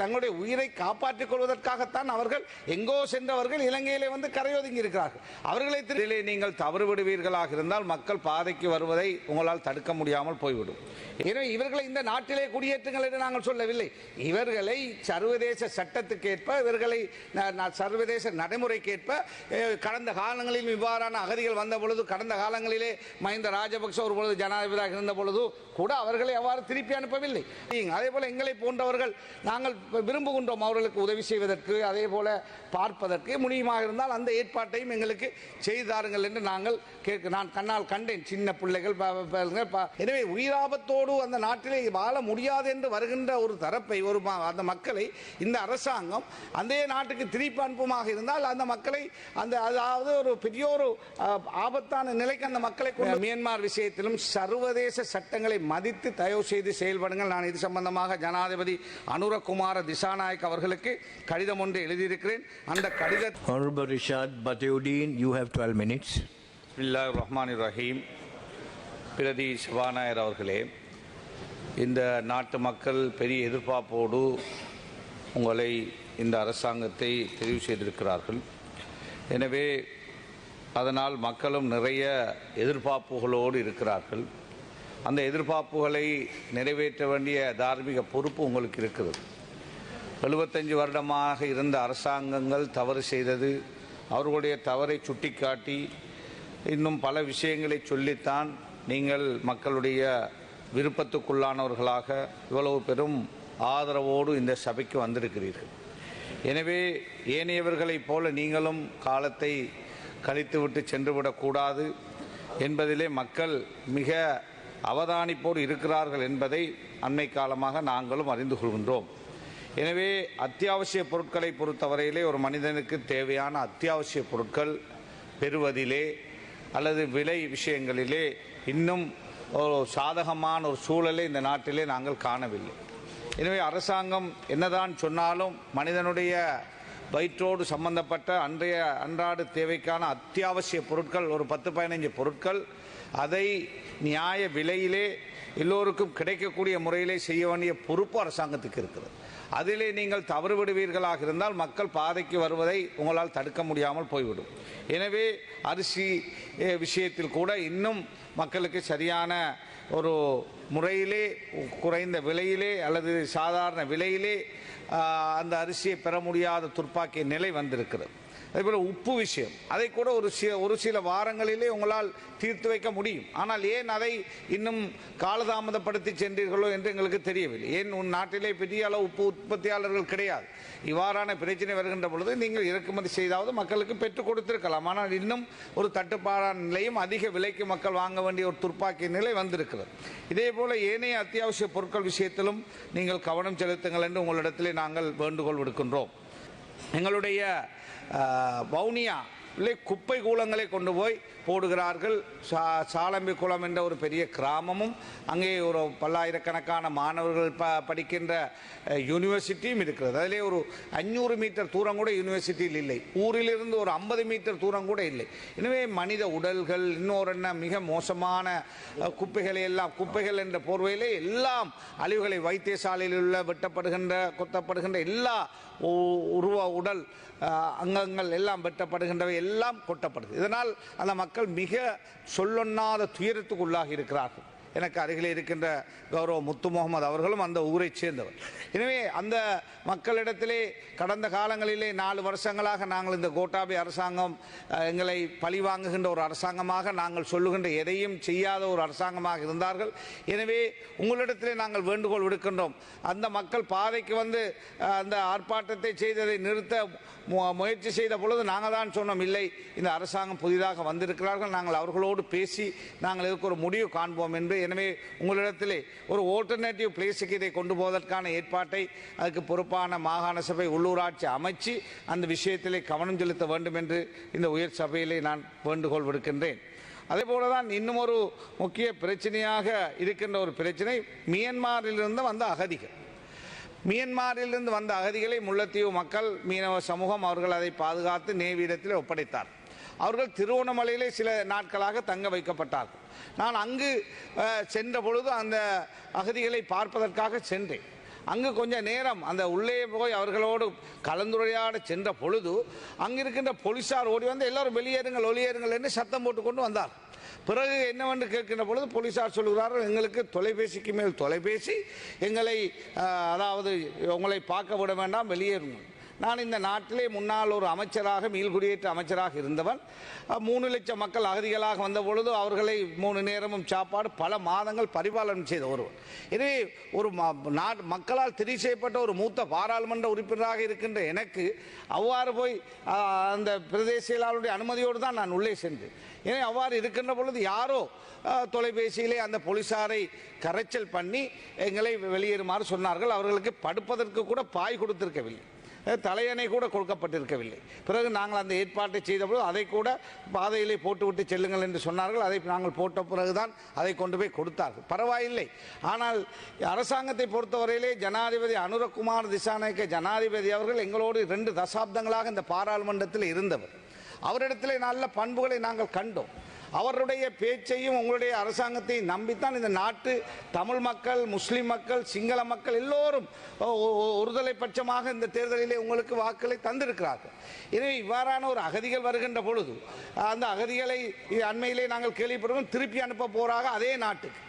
தங்களுடைய உயிரை காப்பாற்றிக் கொள்வதற்காகத்தான் அவர்கள் எங்கோ சென்றவர்கள் இலங்கையிலே வந்து கரையொதுங்கி இருக்கிறார்கள் அவர்களை திரையிலே நீங்கள் தவறு விடுவீர்களாக இருந்தால் மக்கள் பாதைக்கு வருவதை உங்களால் தடுக்க முடியாமல் போய்விடும். எனவே இவர்களை இந்த நாட்டிலே குடியேற்றுங்கள் என்று நாங்கள் சொல்லவில்லை. இவர்களை சர்வதேச சட்டத்துக்கேற்ப இவர்களை சர்வதேச நடைமுறைக்கேற்ப கடந்த காலங்களில் இவ்வாறான அகதிகள் வந்த பொழுது கடந்த காலங்களிலே மஹிந்த ராஜபக்ஷ ஒரு பொழுது ஜனாதிபதியாக இருந்த பொழுது கூட அவர்களை அவ்வாறு திருப்பி அனுப்பவில்லை. அதே போல எங்களை போன்றவர்கள் நாங்கள் விரும்புகின்றோம் அவர்களுக்கு உதவி செய்வதற்கு அதே போல பார்ப்பதற்கு. முடியுமாக இருந்தால் அந்த ஏற்பாட்டையும் எங்களுக்கு செய்து தாருங்கள் என்று நாங்கள் கேட்க நான் கண்ணால் கண்டேன். சின்ன பிள்ளைகள் எனவே உயிராபத்தோடு அந்த நாட்டிலே வாழ முடியாது என்று வருகின்ற ஒரு தரப்பை ஒரு அந்த மக்களை இந்த அரசாங்கம் அந்த நாட்டுக்கு திருப்பி அனுப்புமாக இருந்தால் அந்த மக்களை அந்த அதாவது ஒரு பெரிய ஒரு ஆபத்தான நிலைக்கு அந்த மக்களை கொண்டு மியான்மர் விஷயத்திலும் சர்வதேச சட்டங்களை மதித்து தயவு செய்து செயல்படுங்கள். நான் இது சம்பந்தமாக ஜனாதிபதி அனுரகுமார் திசாநாயக் அவர்களுக்கு கடிதம் ஒன்று எழுதியிருக்கிறேன். அந்த கடித Honorable Rishad Bateuddin, you have 12 minutes. பில்லா ரஹ்மான் ரஹீம் பிரதி சபாநாயகர் அவர்களே இந்த நாட்டு மக்கள் பெரிய எதிர்பார்ப்போடு உங்களை இந்த அரசாங்கத்தை தெரிவு செய்திருக்கிறார்கள். எனவே அதனால் மக்களும் நிறைய எதிர்பார்ப்புகளோடு இருக்கிறார்கள். அந்த எதிர்பார்ப்புகளை நிறைவேற்ற வேண்டிய தார்மீக பொறுப்பு உங்களுக்கு இருக்குது எழுபத்தஞ்சு வருடமாக இருந்த அரசாங்கங்கள் தவறு செய்தது. அவர்களுடைய தவறை சுட்டிக்காட்டி இன்னும் பல விஷயங்களை சொல்லித்தான் நீங்கள் மக்களுடைய விருப்பத்துக்குள்ளானவர்களாக இவ்வளவு பெரும் ஆதரவோடு இந்த சபைக்கு வந்திருக்கிறீர்கள். எனவே ஏனையவர்களைப் போல நீங்களும் காலத்தை கழித்துவிட்டு சென்றுவிடக்கூடாது என்பதிலே மக்கள் மிக அவதானிப்போடு இருக்கிறார்கள் என்பதை அண்மை காலமாக நாங்களும் அறிந்து கொள்கின்றோம். எனவே அத்தியாவசிய பொருட்களை பொறுத்தவரையிலே ஒரு மனிதனுக்கு தேவையான அத்தியாவசிய பொருட்கள் பெறுவதிலே அல்லது விலை விஷயங்களிலே இன்னும் ஒரு சாதகமான ஒரு சூழலை இந்த நாட்டிலே நாங்கள் காணவில்லை. எனவே அரசாங்கம் என்னதான் சொன்னாலும் மனிதனுடைய வயிற்றோடு சம்பந்தப்பட்ட அன்றைய அன்றாட தேவைக்கான அத்தியாவசிய பொருட்கள் ஒரு பத்து பதினைஞ்சு பொருட்கள் அதை நியாய விலையிலே எல்லோருக்கும் கிடைக்கக்கூடிய முறையிலே செய்ய வேண்டிய பொறுப்பு அரசாங்கத்துக்கு இருக்கிறது. அதிலே நீங்கள் தவறு விடுவீர்களாக இருந்தால் மக்கள் பாதைக்கு வருவதை உங்களால் தடுக்க முடியாமல் போய்விடும். எனவே அரிசி விஷயத்தில் கூட இன்னும் மக்களுக்கு சரியான ஒரு முறையிலே குறைந்த விலையிலே அல்லது சாதாரண விலையிலே அந்த அரிசியை பெற முடியாத துர்ப்பாக்கிய நிலை வந்திருக்கிறது. அதேபோல் உப்பு விஷயம். அதை கூட ஒரு சில ஒரு சில வாரங்களிலே உங்களால் தீர்த்து வைக்க முடியும். ஆனால் ஏன் அதை இன்னும் காலதாமதப்படுத்தி சென்றீர்களோ என்று எங்களுக்கு தெரியவில்லை. ஏன் உன் நாட்டிலே பெரிய அளவு உப்பு உற்பத்தியாளர்கள் கிடையாது? இவ்வாறான பிரச்சனை வருகின்ற பொழுது நீங்கள் இறக்குமதி செய்தாவது மக்களுக்கு பெற்றுக் கொடுத்திருக்கலாம். ஆனால் இன்னும் ஒரு தட்டுப்பாடான நிலையும் அதிக விலைக்கு மக்கள் வாங்க வேண்டிய ஒரு துர்ப்பாக்கிய நிலை வந்திருக்கிறது. இதே போல ஏனைய அத்தியாவசிய பொருட்கள் விஷயத்திலும் நீங்கள் கவனம் செலுத்துங்கள் என்று உங்களிடத்திலே நாங்கள் வேண்டுகோள் விடுக்கின்றோம். எங்களுடைய வவுனியா இல்லை குப்பை கூலங்களை கொண்டு போய் போடுகிறார்கள். சா சாலம்பி குளம் என்ற ஒரு பெரிய கிராமமும் அங்கே ஒரு பல்லாயிரக்கணக்கான மாணவர்கள் ப படிக்கின்ற யூனிவர்சிட்டியும் இருக்கிறது. அதிலே ஒரு அஞ்சூறு மீட்டர் தூரம் கூட யூனிவர்சிட்டியில் இல்லை. ஊரிலிருந்து ஒரு ஐம்பது மீட்டர் தூரம் கூட இல்லை. எனவே மனித உடல்கள் இன்னொரு என்ன மிக மோசமான குப்பைகளை எல்லாம் குப்பைகள் என்ற போர்வையிலே எல்லாம் அழிவுகளை வைத்தியசாலையில் உள்ள வெட்டப்படுகின்ற கொத்தப்படுகின்ற எல்லா உருவ உடல் அங்கங்கள் எல்லாம் வெட்டப்படுகின்றவை எல்லாம் கொட்டப்படுது. இதனால் அந்த மக்கள் மக்கள் மிக சொல்லொண்ணாத துயரத்துக்குள்ளாகி இருக்கிறார்கள் எனக்கு அருகில் இருக்கின்ற கௌரவ முத்து முகமது அவர்களும் அந்த ஊரை சேர்ந்தவர். எனவே அந்த மக்களிடத்திலே கடந்த காலங்களிலே நாலு வருஷங்களாக நாங்கள் இந்த கோட்டாபி அரசாங்கம் எங்களை எங்களை பழிவாங்குகின்ற ஒரு அரசாங்கமாக நாங்கள் சொல்லுகின்ற எதையும் செய்யாத ஒரு அரசாங்கமாக இருந்தார்கள். எனவே உங்களிடத்திலே நாங்கள் வேண்டுகோள் விடுக்கின்றோம். அந்த மக்கள் பாதைக்கு வந்து அந்த ஆர்ப்பாட்டத்தை செய்ததை நிறுத்த மு- முயற்சி செய்த பொழுது நாங்கள் தான் சொன்னோம் இல்லை இந்த அரசாங்கம் புதிதாக வந்திருக்கிறார்கள். நாங்கள் அவர்களோடு பேசி நாங்கள் இதுக்கு ஒரு முடிவு காண்போம் என்று எனவே உங்களிடத்திலே ஒரு ஆல்டர்னேட்டிவ் பிளேஸுக்கு இதை கொண்டு போவதற்கான ஏற்பாட்டை அதுக்கு பொறுப்பான மாகாண சபை உள்ளூராட்சி அமைச்சு அந்த விஷயத்திலே கவனம் செலுத்த வேண்டும் என்று இந்த உயர் சபையிலே நான் வேண்டுகோள் விடுக்கின்றேன். அதே போல தான் இன்னும் ஒரு முக்கிய பிரச்சனையாக இருக்கின்ற ஒரு பிரச்சனை மியன்மாரிலிருந்து வந்த அகதிகள். மியன்மாரிலிருந்து வந்த அகதிகளை முல்லைத்தீவு மக்கள் மீனவ சமூகம் அவர்கள் அதை பாதுகாத்து நேவியிடத்தில் ஒப்படைத்தார் அவர்கள் திருவண்ணாமலையிலே சில நாட்களாக தங்க வைக்கப்பட்டார்கள். நான் அங்கு சென்ற பொழுது அந்த அகதிகளை பார்ப்பதற்காக சென்றேன். அங்கு கொஞ்சம் நேரம் அந்த உள்ளே போய் அவர்களோடு கலந்துரையாட சென்ற பொழுது அங்கிருக்கின்ற போலீஸார் ஓடி வந்து எல்லாரும் வெளியேறுங்கள் ஒளியேறுங்கள் என்று சத்தம் போட்டு கொண்டு வந்தார். பிறகு என்னவென்று கேட்கின்ற பொழுது போலீசார் சொல்கிறார்கள் எங்களுக்கு தொலைபேசிக்கு மேல் தொலைபேசி எங்களை அதாவது உங்களை பார்க்க விட வேண்டாம் வெளியேறுங்கள். நான் இந்த நாட்டிலே முன்னாள் ஒரு அமைச்சராக மீள்குடியேற்ற அமைச்சராக இருந்தவன். மூணு லட்சம் மக்கள் அகதிகளாக வந்த பொழுது அவர்களை மூணு நேரமும் சாப்பாடு பல மாதங்கள் பரிபாலனம் செய்த ஒருவன். எனவே ஒரு ம- நாட் மக்களால் திரி செய்யப்பட்ட ஒரு மூத்த பாராளுமன்ற உறுப்பினராக இருக்கின்ற எனக்கு அவ்வாறு போய் அந்த பிரதேச செயலாளருடைய அனுமதியோடு தான் நான் உள்ளே சென்றேன் எனவே அவ்வாறு இருக்கின்ற பொழுது யாரோ தொலைபேசியிலே அந்த போலீசாரை கரைச்சல் பண்ணி எங்களை வெளியேறுமாறு சொன்னார்கள். அவர்களுக்கு படுப்பதற்கு கூட பாய் கொடுத்திருக்கவில்லை. தலையணை கூட கொடுக்கப்பட்டிருக்கவில்லை. பிறகு நாங்கள் அந்த ஏற்பாட்டை செய்தபோது அதை கூட பாதையிலே போட்டுவிட்டு செல்லுங்கள் என்று சொன்னார்கள். அதை நாங்கள் போட்ட பிறகுதான் அதை கொண்டு போய் கொடுத்தார்கள். பரவாயில்லை. ஆனால் அரசாங்கத்தை பொறுத்தவரையிலே ஜனாதிபதி அனுரகுமார் திசாநாயக்க ஜனாதிபதி அவர்கள் எங்களோடு ரெண்டு தசாப்தங்களாக இந்த பாராளுமன்றத்தில் இருந்தவர். அவரிடத்திலே நல்ல பண்புகளை நாங்கள் கண்டோம். அவருடைய பேச்சையும் உங்களுடைய அரசாங்கத்தையும் நம்பித்தான் இந்த நாட்டு தமிழ் மக்கள் முஸ்லீம் மக்கள் சிங்கள மக்கள் எல்லோரும் ஒருதலை பட்சமாக இந்த தேர்தலிலே உங்களுக்கு வாக்குகளை தந்திருக்கிறார்கள். எனவே இவ்வாறான ஒரு அகதிகள் வருகின்ற பொழுது அந்த அகதிகளை அண்மையிலே நாங்கள் கேள்விப்படுவோம் திருப்பி அனுப்ப போறாக அதே நாட்டுக்கு.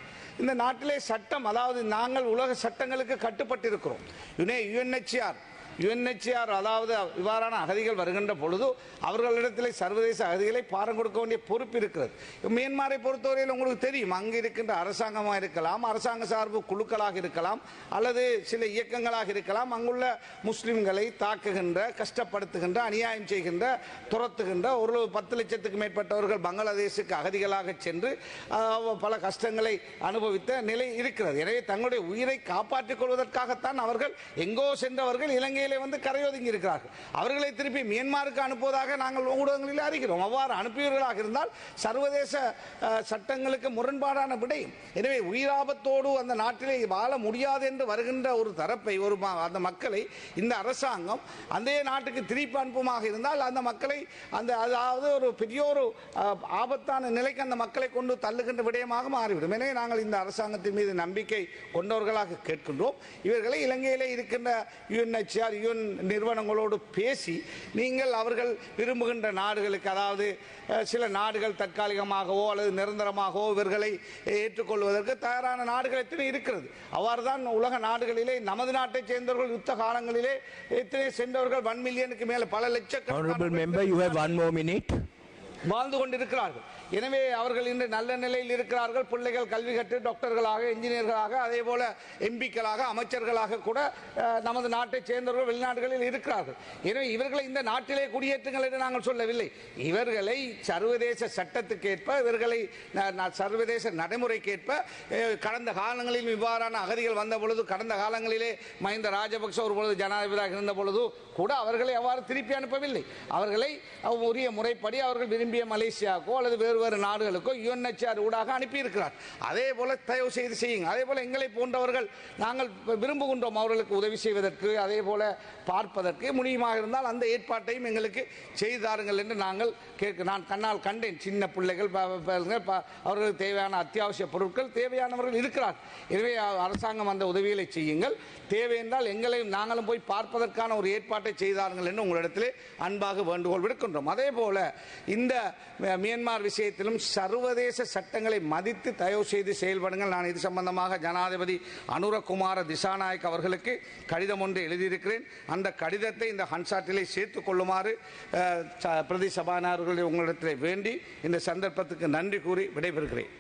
இந்த நாட்டிலே சட்டம் அதாவது நாங்கள் உலக சட்டங்களுக்கு கட்டுப்பட்டிருக்கிறோம். யுனே யுஎன்ஹெச்ஆர் யுஎன்ஹெச்ஆர் அதாவது இவ்வாறான அகதிகள் வருகின்ற பொழுது அவர்களிடத்திலே சர்வதேச அகதிகளை பாரம் கொடுக்க வேண்டிய பொறுப்பு இருக்கிறது. மியான்மரை பொறுத்தவரையில் உங்களுக்கு தெரியும் அங்கு இருக்கின்ற அரசாங்கமாக இருக்கலாம் அரசாங்க சார்பு குழுக்களாக இருக்கலாம் அல்லது சில இயக்கங்களாக இருக்கலாம் அங்குள்ள முஸ்லிம்களை தாக்குகின்ற கஷ்டப்படுத்துகின்ற அநியாயம் செய்கின்ற துரத்துகின்ற ஒரு பத்து லட்சத்துக்கு மேற்பட்டவர்கள் பங்களாதேஷுக்கு அகதிகளாக சென்று பல கஷ்டங்களை அனுபவித்த நிலை இருக்கிறது. எனவே தங்களுடைய உயிரை காப்பாற்றிக் கொள்வதற்காகத்தான் அவர்கள் எங்கோ சென்றவர்கள் இலங்கை இலங்கையிலே வந்து கரையொதுங்கி இருக்கிறார்கள். அவர்களை திருப்பி மியான்மருக்கு அனுப்புவதாக நாங்கள் ஊடகங்களில் அறிகிறோம். அவ்வாறு அனுப்பியவர்களாக இருந்தால் சர்வதேச சட்டங்களுக்கு முரண்பாடான விடயம் எனவே உயிராபத்தோடு அந்த நாட்டிலே வாழ முடியாது என்று வருகின்ற ஒரு தரப்பை ஒரு அந்த மக்களை இந்த அரசாங்கம் அந்த நாட்டுக்கு திருப்பி அனுப்புமாக இருந்தால் அந்த மக்களை அந்த அதாவது ஒரு பெரிய ஒரு ஆபத்தான நிலைக்கு அந்த மக்களை கொண்டு தள்ளுகின்ற விடயமாக மாறிவிடும். எனவே நாங்கள் இந்த அரசாங்கத்தின் மீது நம்பிக்கை கொண்டவர்களாக கேட்கின்றோம். இவர்களை இலங்கையிலே இருக்கின்ற யுஎன்ஹெச்ஆர் யுஎன் நிறுவனங்களோடு பேசி நீங்கள் அவர்கள் விரும்புகின்ற நாடுகளுக்கு அதாவது சில நாடுகள் தற்காலிகமாகவோ அல்லது நிரந்தரமாகவோ இவர்களை ஏற்றுக்கொள்வதற்கு தயாரான நாடுகள் எத்தனை இருக்கிறது. அவ்வாறு தான் உலக நாடுகளிலே நமது நாட்டைச் சேர்ந்தவர்கள் யுத்த காலங்களிலே எத்தனை சென்றவர்கள் ஒன் மில்லியனுக்கு மேல பல லட்சக்கணக்கான minute. வாழ்ந்து கொண்டிருக்கிறார்கள். எனவே அவர்கள் இன்று நல்ல நிலையில் இருக்கிறார்கள். பிள்ளைகள் கல்வி கற்று டாக்டர்களாக இன்ஜினியர்களாக அதே போல எம்பிக்களாக அமைச்சர்களாக கூட நமது நாட்டைச் சேர்ந்தவர்கள் வெளிநாடுகளில் இருக்கிறார்கள். எனவே இவர்களை இந்த நாட்டிலே குடியேற்றுங்கள் என்று நாங்கள் சொல்லவில்லை. இவர்களை சர்வதேச சட்டத்துக்கேற்ப இவர்களை சர்வதேச நடைமுறைக்கேற்ப கடந்த காலங்களில் இவ்வாறான அகதிகள் வந்த பொழுது கடந்த காலங்களிலே மஹிந்த ராஜபக்ச ஒரு பொழுது ஜனாதிபதியாக இருந்த பொழுது கூட அவர்களை அவ்வாறு திருப்பி அனுப்பவில்லை. அவர்களை உரிய முறைப்படி அவர்கள் விரும்பிய மலேசியாவுக்கோ அல்லது வேறு வேறு நாடுகளுக்கும் யுஎன்ஹெச்ஆர் ஊடாக அனுப்பியிருக்கிறார். அதே போல தயவு செய்து செய்யுங்க அதே போல எங்களை போன்றவர்கள் நாங்கள் விரும்புகின்றோம் அவர்களுக்கு உதவி செய்வதற்கு அதே போல பார்ப்பதற்கு. முடியுமாக இருந்தால் அந்த ஏற்பாட்டையும் எங்களுக்கு செய்தாருங்கள் என்று நாங்கள் கேட்க நான் கண்ணால் கண்டேன். சின்ன பிள்ளைகள் அவர்களுக்கு தேவையான அத்தியாவசிய பொருட்கள் தேவையானவர்கள் இருக்கிறார். எனவே அரசாங்கம் அந்த உதவிகளை செய்யுங்கள். தேவை என்றால் எங்களையும் நாங்களும் போய் பார்ப்பதற்கான ஒரு ஏற்பாட்டை செய்தார்கள் என்று உங்களிடத்திலே அன்பாக வேண்டுகோள் விடுக்கின்றோம். அதே போல இந்த மியான்மர் விஷயம் விஷயத்திலும் சர்வதேச சட்டங்களை மதித்து தயவு செய்து செயல்படுங்கள். நான் இது சம்பந்தமாக ஜனாதிபதி அனுரகுமார திசாநாயக் அவர்களுக்கு கடிதம் ஒன்று எழுதியிருக்கிறேன். அந்த கடிதத்தை இந்த ஹன்சாட்டிலே சேர்த்து கொள்ளுமாறு பிரதி சபாநாயகர்களை உங்களிடத்தில் வேண்டி இந்த சந்தர்ப்பத்துக்கு நன்றி கூறி விடைபெறுகிறேன்.